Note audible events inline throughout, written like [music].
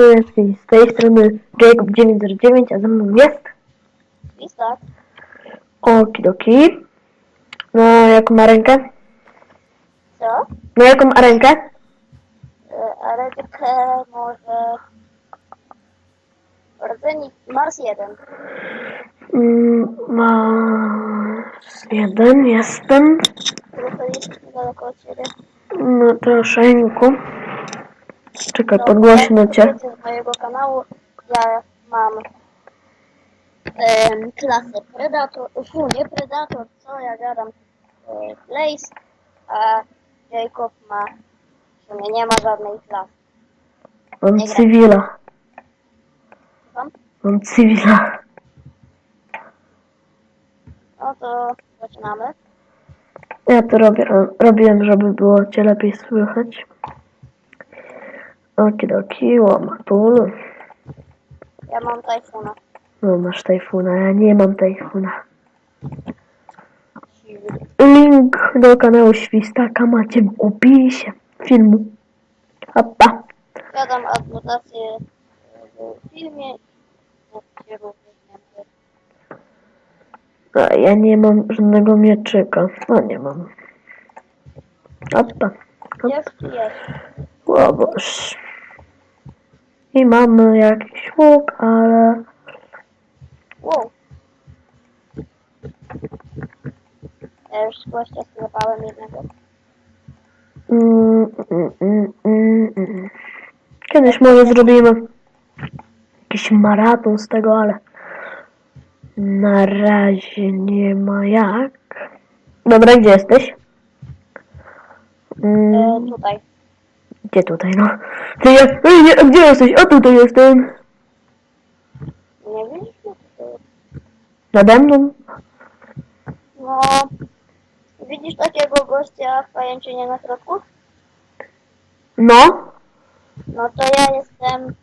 jest i z tej strony Jacob909, a ze mną jest Listak. Okidoki. No, jaką ma rękę? Co? No, jaką ma rękę? E, rękę może... Rdzenie Mars 1. Mm, Mars jeden, jestem. Trochę jest niedaleko od ciebie. No, troszeczkę. Czekaj, podgłośno jak cię. Z mojego kanału ja mam em, klasę Predator, fu, nie Predator, co ja gadam, e, Blaze, a Jacob ma, w sumie nie ma żadnej klasy. Mam Nie gra. cywila. Słucham? Mam cywila. No to zaczynamy. Ja to robię, robiłem, żeby było cię lepiej słychać. Okidoki, łamatul. Ja mam Typhoona. No, masz tajfuna, ja nie mam tajfuna. Link do kanału Świstaka macie w opisie filmu. Opa. Składam adnotację w filmie. A ja nie mam żadnego mieczyka. No nie mam. Opa. Jest czy jest? O. I mamy jakiś łuk, ale... Wow. Ja już gościa sklepałem jednego. Mm, mm, mm, mm, mm. Kiedyś może zrobimy jakiś maraton z tego, ale na razie nie ma jak. Dobra, gdzie jesteś? Mm, E, tutaj. Gdzie tutaj, no? Ty ja, ej, nie, a gdzie jesteś? O, tutaj jestem. Nie widzisz? No, to- Nade mną? No, widzisz takiego gościa w pajęczynie na środku? No. No to ja jestem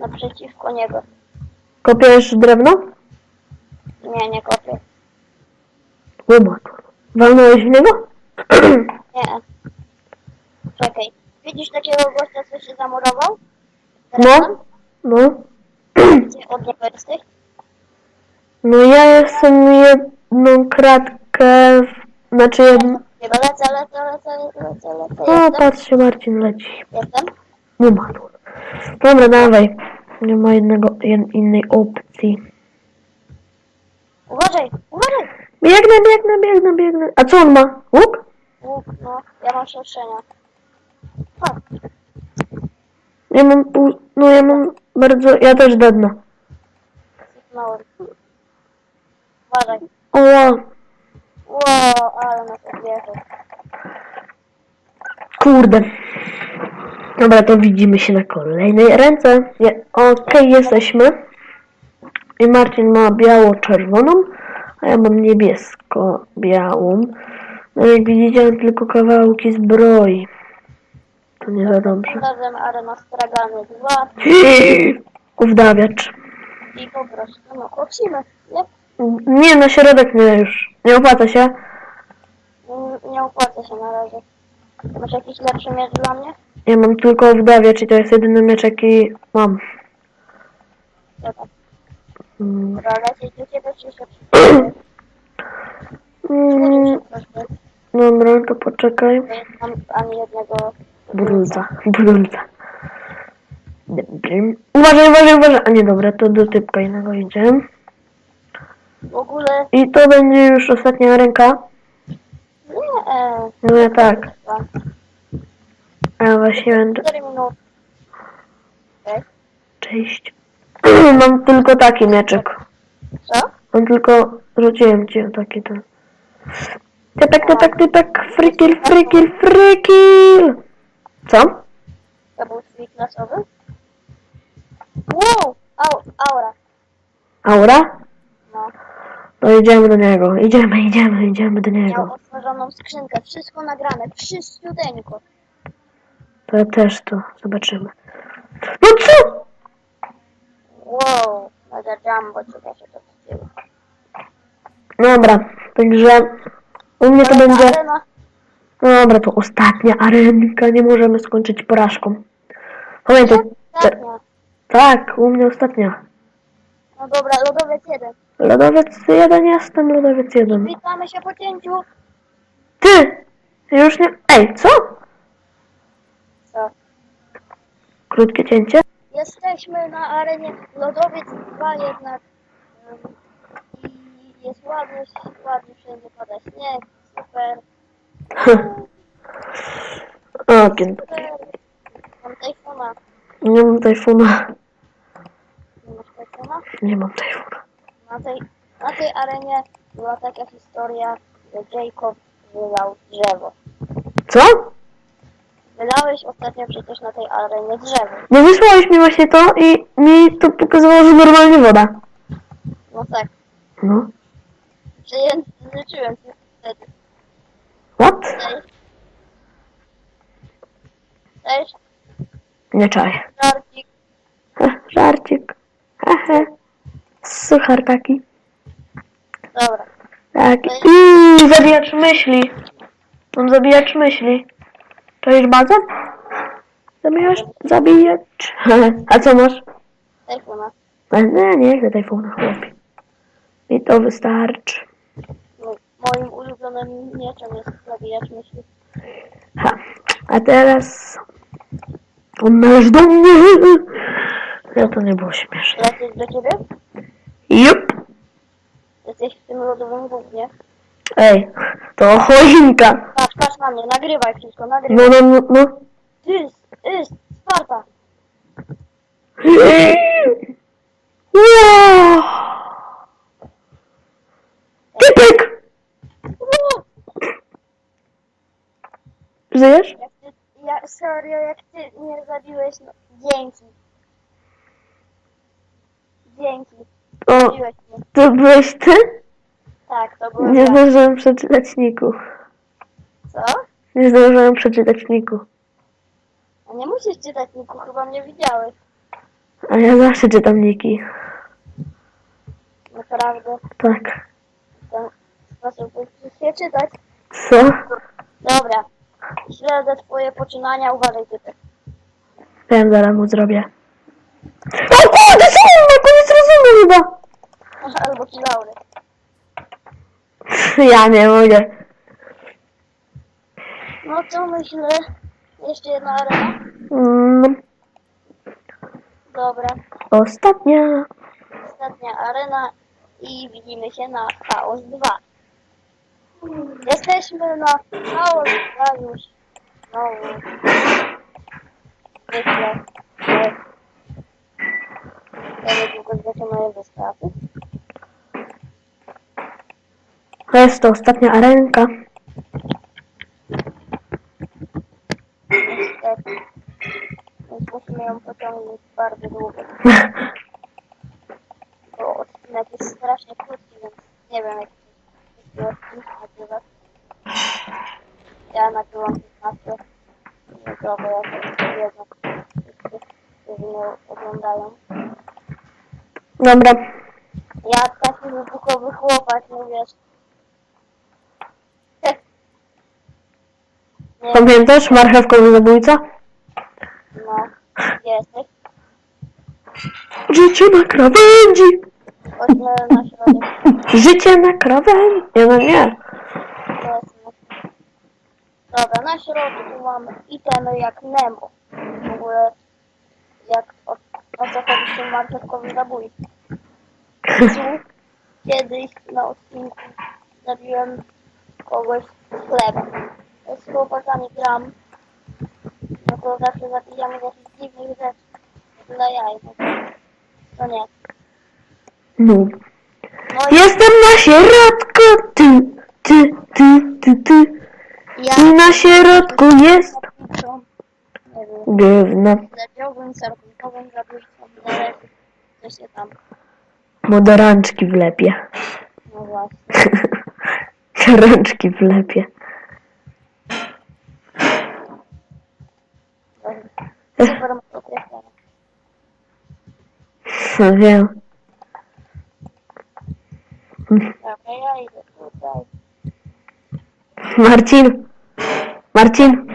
naprzeciwko niego. Kopiesz drewno? Nie, nie kopię. Łomat. Walnąłeś w niego? [clears throat] Nie. Czekaj. Widzisz takiego gościa, co się zamurował? No. No. Od jesteś? No ja jestem jedną kratkę, w- znaczy jedną... Chyba lecę, lecę, lecę, lecę, lecę. O, Jestem? patrzcie, Marcin leci. Jestem? Nie ma tu. Dobra, dawaj. Nie ma jednego, jed, innej opcji. Uważaj, uważaj! Biegnę, biegnę, biegnę, biegnę. A co on ma? Łuk? Łuk, no, ja mam szerszenia. Fuck. Ja mam pół... No ja mam bardzo... Ja też dednę. Sypnąłem. Uważaj. Oła. Wow, ale nas odbierze. Kurde. Dobra, to widzimy się na kolejnej ręce. Je- Okej, jesteśmy. I Marcin ma biało-czerwoną, a ja mam niebiesko-białą. No jak widzicie, mam tylko kawałki zbroi. Nie za dobrze. Razem arena stragany 2 Uwdawiacz. i po prostu, no, kopsimy, nie? Nie, na środek nie już. Nie opłaca się. Nie- Nie opłaca się na razie. Masz jakiś lepszy miecz dla mnie? Ja mam tylko wdawiacz i to jest jedyny miecz jaki mam. Dobra, Mm. dobra lecieć do ciebie czy się przyjdzie? Mm, Dobra, to poczekaj. Bo nie mam ani jednego... Brulca. Dobra. Uważaj, uważaj, uważaj. A nie, dobra, to do typka innego idzie. W ogóle... I to będzie już ostatnia ręka. Nie, No ja tak. A właśnie będę... Cześć. [clears throat] Mam tylko taki mieczek. Co? Mam tylko... Rzuciłem ci taki ten. Typek, typek, typek. Frikil, frikil, frikil. Co? To był twój klasowy? Wow! Au, aura. Aura? No. No idziemy do niego. Idziemy, idziemy, idziemy do Miał niego. otworzoną skrzynkę. Wszystko nagrane. Wszyściuteńko. To ja też to zobaczymy. No co? Wow. Mega jumbo. Czekaj się to tyłu. Dobra, także u mnie to będzie... Dobra, to ostatnia arenka, nie możemy skończyć porażką. Pamiętaj, te, Ostatnia. Tak, u mnie ostatnio. No dobra, lodowiec jeden. Lodowiec jeden jestem, lodowiec jeden. Witamy się po cięciu. Ty! Już nie... Ej, co? Co? Krótkie cięcie? Jesteśmy na arenie Lodowiec 2 jednak. Ym, I jest ładnie, ładnie wszędzie pada śnieg. Super. [laughs] O, kiedy... Super. Mam tajfuna. Nie mam tajfuna. Nie masz tajfuna? Nie mam tajfuna. Na tej, na tej arenie była taka historia, że Jacob wylał drzewo. Co? Wylałeś ostatnio przecież na tej arenie drzewo. No wysłałeś mi właśnie to i mi to pokazywało, że normalnie woda. No tak. No. Przejęzyczyłem się wtedy. What? Cześć. Nie czaję. Żarcik. Żarcik. Hehe. Suchar taki. Dobra. Taki. Uuu, zabijacz myśli. Mam zabijacz myśli. Czaisz bazę? Zabijasz? Zabijacz. A co masz? Tajfuna. E, Nie, nie chcę tajfuna, chłopie. Mi to wystarczy. No, moim ulubionym mieczem jest zabijacz myśli. Ha. A teraz... On należy do mnie. No to nie było śmieszne. Lecieć do ciebie? Jup. Jesteś w tym lodowym gównie. Ej, to choinka. Patrz, patrz na mnie, nagrywaj wszystko, No, nagrywaj. no, no, no. Tyst, tyst, Sparta. Wow. Typek! Żyjesz? Jak ty, ja, serio, jak ty mnie zabiłeś, no, dzięki. Dzięki, O, zabiłeś mnie. to byłeś ty? Tak, to było Nie ja. zdążyłem przeczytać niku. Co? Nie zdążyłem przeczytać niku. A nie musisz czytać niku, chyba mnie widziałeś. A ja zawsze czytam niki. Naprawdę, Tak. ten sposób musisz się czytać. Co? Dobra, śledzę twoje poczynania, uważaj typek. Wiem, zaraz mu zrobię. O kurde, co? Na koniec rozumu chyba. [laughs] Albo ci laury. [laughs] Ja nie mogę. No co myślę? Jeszcze jedna arena? Mm, Dobra, ostatnia. ostatnia arena i widzimy się na Chaos 2. Jesteśmy na 2 już znowu. Myślę, że ja niedługo zaczynają wystawy. To jest to ostatnia arenka. Niestety. Więc musimy ją pociągnąć bardzo długo. [laughs] Bo odcinek jest strasznie krótki, więc nie wiem jak nagrywać. Ja nagrywam 15 minutowe, jak to wiedzą wszyscy, którzy mnie oglądają. Dobra. Ja taki wybuchowy chłopak, no wiesz. [laughs] Nie, Pamiętasz marchewkowy zabójca? no, jesteś? Życie na krawędzi. Chodźmy na środek. Życie na krawędzi. Nie, no nie. Dobra, na środku mamy itemy jak Nemo. W ogóle jak o, o co chodzi z tym marchewkowym zabójstwem. [laughs] Kiedyś na odcinku zabiłem kogoś z chlebem. Jak z chłopakami gram, no to zawsze zabijamy z jakichś dziwnych rzeczy. Dla jaj, no nie. No. Jestem na środku. Ty, ty, ty, ty, ty. ja I na środku jest zabójcą, nie wiem, gówno. zadziałbym co się tam, Bo rączki wlepie. no właśnie. [laughs] Rączki wlepie. Super motocykl. [laughs] No wiem. Dobra, ja idę tutaj. Marcin. Marcin.